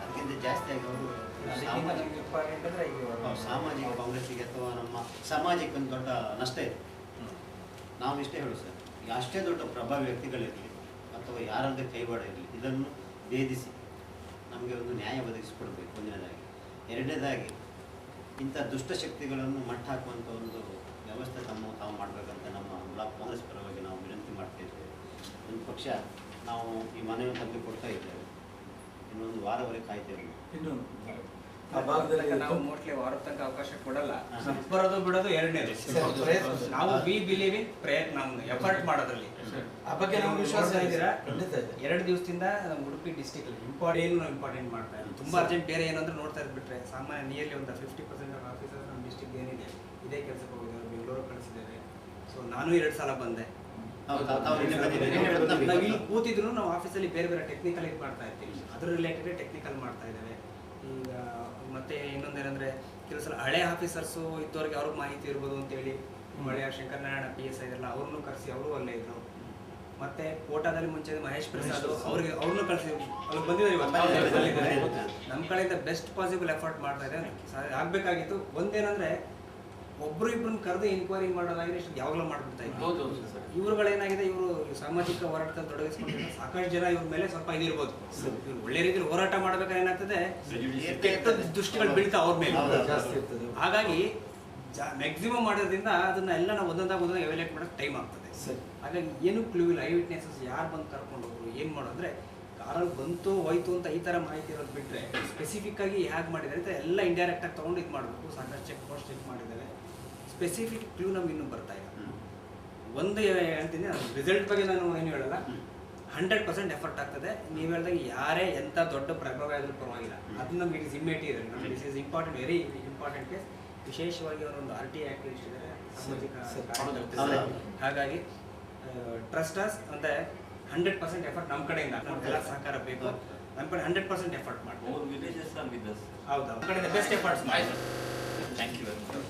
ಅದಕ್ಕಿಂತ ಜಾಸ್ತಿ ಆಗಿ ಅವರು ಸಾಮಾಜಿಕ ಕಾಂಗ್ರೆಸ್ಸಿಗೆ ಅಥವಾ ನಮ್ಮ ಸಮಾಜಕ್ಕೆ ಒಂದು ದೊಡ್ಡ ನಷ್ಟ ಇದೆ ನಾವು ಇಷ್ಟೇ ಹೇಳು ಸರ್ ಈಗ ಅಷ್ಟೇ ದೊಡ್ಡ ಪ್ರಭಾವ ವ್ಯಕ್ತಿಗಳಿರಲಿ ಅಥವಾ ಯಾರಂತ ಕೈವಾಡ ಇರಲಿ ಇದನ್ನು ಭೇದಿಸಿ ನಮಗೆ ಒಂದು ನ್ಯಾಯ ಒದಗಿಸಿಕೊಡ್ಬೇಕು ಒಂದನೇದಾಗಿ ಎರಡನೇದಾಗಿ ಇಂಥ ದುಷ್ಟಶಕ್ತಿಗಳನ್ನು ಮಟ್ಟ ಹಾಕುವಂಥ ಒಂದು ವ್ಯವಸ್ಥೆ ತಮ್ಮ ತಾವು ಮಾಡಬೇಕಂತ ನಮ್ಮ ಬ್ಲಾಕ್ ಕಾಂಗ್ರೆಸ್ ಪರವಾಗಿ ನಾವು ವಿನಂತಿ ಮಾಡ್ತೀವಿ. ಪಕ್ಷ ನಾವು ಈ ಮನೆಯನ್ನು ತಮಗೆ ಕೊಡ್ತಾ ಇದ್ದೇವೆ. ಇನ್ನೊಂದು ವಾರವರೆಗೆ ಕಾಯ್ತೇವೆ ಆ ಭಾಗದಲ್ಲಿ ನಾವು ಮೋಸ್ಟ್ಲಿ ವಾರ ತನಕ ಅವಕಾಶ ಕೊಡಲ್ಲ. ಬರೋದು ಬಿಡೋದು ಎರಡನೇದು. ನಾವು ವಿ ಬಿಲೀವ್ ಇನ್ ಪ್ರಯತ್ನ ಎಫರ್ಟ್ ಮಾಡೋದ್ರಲ್ಲಿ. ಆ ಬಗ್ಗೆ ನಮ್ಗೆ ವಿಶ್ವಾಸ ಇದ್ದೀರಾ? ಎರಡು ದಿವಸದಿಂದ ನಮ್ಮ ಉಡುಪಿ ಡಿಸ್ಟಿಕ್ ಇಂಪಾರ್ಟೆಂಟ್ ನಾವು ಇಂಪಾರ್ಟೆಂಟ್ ಮಾಡ್ತಾ ಇದ್ದೀವಿ ತುಂಬಾ ಅರ್ಜೆಂಟ್ ಬೇರೆ ಏನಂದ್ರೆ ನೋಡ್ತಾ ಇದ್ಬಿಟ್ರೆ ಸಾಮಾನ್ಯ ನಿಯರ್ಲಿ ಒಂದು ಫಿಫ್ಟಿ ಪರ್ಸೆಂಟ್ ಆಫ್ ಆಫೀಸರ್ ನಮ್ಮ ಡಿಸ್ಟಿಕ್ ಏನಿದೆ. ಇದೇ ಕೆಲಸಕ್ಕೆ ಹೋಗಿದ್ದಾರೆ ಬೆಂಗಳೂರು ಕಳಿಸಿದ್ದೇವೆ ಸೊ ನಾನು ಎರಡು ಸಲ ಬಂದೆ. ನಾವು ಇಲ್ಲಿ ಕೂತಿದ್ರು ನಾವು ಆಫೀಸಲ್ಲಿ ಬೇರೆ ಬೇರೆ ಟೆಕ್ನಿಕಲ್ ಇದು ಮಾಡ್ತಾ ಇರ್ತೀವಿ. ಅದ್ರ ರಿಲೇಟೆಡ್ ಟೆಕ್ನಿಕಲ್ ಮಾಡ್ತಾ ಇದ್ದೇವೆ. ಈಗ ಮತ್ತೆ ಇನ್ನೊಂದೇನಂದ್ರೆ ಕೆಲವು ಸಲ ಹಳೆ ಆಫೀಸರ್ಸು ಇದ್ದವ್ರಿಗೆ ಅವ್ರಿಗೆ ಮಾಹಿತಿ ಇರ್ಬೋದು ಅಂತೇಳಿ ಹಳೆಯ ಶಂಕರನಾರಾಯಣ ಪಿ ಎಸ್ ಐ ಎಲ್ಲ ಅವ್ರನ್ನೂ ಕರೆಸಿ ಅವರು ಅಲ್ಲೇ ಇದ್ರು. ಮತ್ತೆ ಕೋಟಾದಲ್ಲಿ ಮುಂಚೆ ಮಹೇಶ್ ಪ್ರಸಾದ್ ಅವ್ರಿಗೆ ಅವ್ರನ್ನೂ ಕಳಿಸಿ ಅವ್ರಿಗೆ ಬಂದಿದ್ದಾರೆ. ನಮ್ಮ ಕಡೆಯಿಂದ ಬೆಸ್ಟ್ ಪಾಸಿಬಲ್ ಎಫರ್ಟ್ ಮಾಡ್ತಾ ಆಗಬೇಕಾಗಿತ್ತು ಆಗ್ಬೇಕಾಗಿತ್ತು. ಒಂದೇನಂದ್ರೆ ಒಬ್ರು ಇಬ್ಬರನ್ನ ಕರೆದು ಇನ್ಕ್ವೈರಿ ಮಾಡೋದಾಗಿದೆ ಇಷ್ಟು ಯಾವಾಗಲೂ ಮಾಡ್ಬಿಡ್ತಾ ಇದ್ರು. ಇವ್ರುಗಳೇನಾಗಿದೆ ಇವರು ಸಾಮಾಜಿಕ ಹೋರಾಟದಲ್ಲಿ ತೊಡಗಿಸ್ಕೊಂಡಿದ್ದಾರೆ ಸಾಕಷ್ಟು ಜನ ಇವ್ರ ಮೇಲೆ ಸ್ವಲ್ಪ ಇದಿರ್ಬೋದು ಇವ್ರು ಒಳ್ಳೆ ರೀತಿಯಲ್ಲಿ ಹೋರಾಟ ಮಾಡ್ಬೇಕಾದ್ರೆ ಏನಾಗ್ತದೆ ಕೆಟ್ಟ ದೃಷ್ಟಿಗಳು ಬೀಳ್ತಾ ಅವ್ರ ಮೇಲೆ. ಹಾಗಾಗಿ ಮ್ಯಾಕ್ಸಿಮಮ್ ಮಾಡೋದ್ರಿಂದ ಅದನ್ನ ಎಲ್ಲ ನಾವು ಒಂದೊಂದಾಗ ಒಂದೊಂದಾಗ ಎವ್ಯಾಲೇಟ್ ಮಾಡೋಕೆ ಟೈಮ್ ಆಗ್ತದೆ. ಸರಿ. ಹಾಗಾಗಿ ಏನು ಕ್ಲೂ ಇಲ್ಲ ಐ ವಿಟ್ನೆಸಸ್ ಯಾರು ಬಂದು ಕರ್ಕೊಂಡು ಹೋಗ್ರು ಏನು ಮಾಡೋದ್ರೆ ಕಾರಲ್ಲಿ ಬಂತು ಹೋಯ್ತು ಅಂತ ಈ ಥರ ಮಾಹಿತಿ ಇರೋದು ಬಿಟ್ಟರೆ ಸ್ಪೆಸಿಫಿಕ್ ಆಗಿ ಹೇಗೆ ಮಾಡಿದ್ದಾರೆ ಅಂತ ಎಲ್ಲ ಇಂಡೈರೆಕ್ಟ್ ಆಗಿ ತೊಗೊಂಡು ಇದು ಮಾಡಬೇಕು. ಸಾಕಷ್ಟು ಚೆಕ್ ಪೋಸ್ಟ್ ಚೆಕ್ ಮಾಡಿದ್ದಾರೆ. ಸ್ಪೆಸಿಫಿಕ್ ಕ್ಲೂ ನಮ್ಗೆ ಇನ್ನೂ ಬರ್ತಾ ಇಲ್ಲ. ಒಂದು ಹೇಳ್ತೀನಿ ರಿಸಲ್ಟ್ ಬಗ್ಗೆ ನಾನು ಏನು ಹೇಳಲ್ಲ. ಹಂಡ್ರೆಡ್ ಪರ್ಸೆಂಟ್ ಎಫರ್ಟ್ ಆಗ್ತದೆ. ನೀವು ಹೇಳ್ದಾಗ ಯಾರೇ ಎಂಥ ದೊಡ್ಡ ಪ್ರಭಾವ ಆದರೂ ಪರವಾಗಿಲ್ಲ. ಅದು ನಮ್ಗೆ ಇಟ್ ಇಸ್ ಇಮ್ಮೆಟೀರಿಯಲ್ ನಮ್ಗೆ this is important very important case ವಿಶೇಷವಾಗಿ ಅವರೊಂದು ಆರ್ ಟಿ ಇದ್ದಾರೆ ಸಾಮಾಜಿಕ ಹಾಗಾಗಿ ಟ್ರಸ್ಟ್. ಇದ್ದಾರೆ. ಹಂಡ್ರೆಡ್ ಪರ್ಸೆಂಟ್ ಎಫರ್ಟ್ ನಮ್ಮ ಕಡೆಯಿಂದ ನಮ್ಗೆಲ್ಲ ಸಹಕಾರ ಬೇಕು ನಮ್ಮ ಕಡೆ ಹಂಡ್ರೆಡ್ ಪರ್ಸೆಂಟ್ ಎಫರ್ಟ್ ಮಾಡ್ಬೋದು ವಿತ್. ಹೌದು ನಮ್ಮ ಕಡೆಯಿಂದ ಬೆಸ್ಟ್ ಎಫರ್ಟ್ಸ್ ಮಾಡಿ ಥ್ಯಾಂಕ್ ಯು ವೆರಿ much.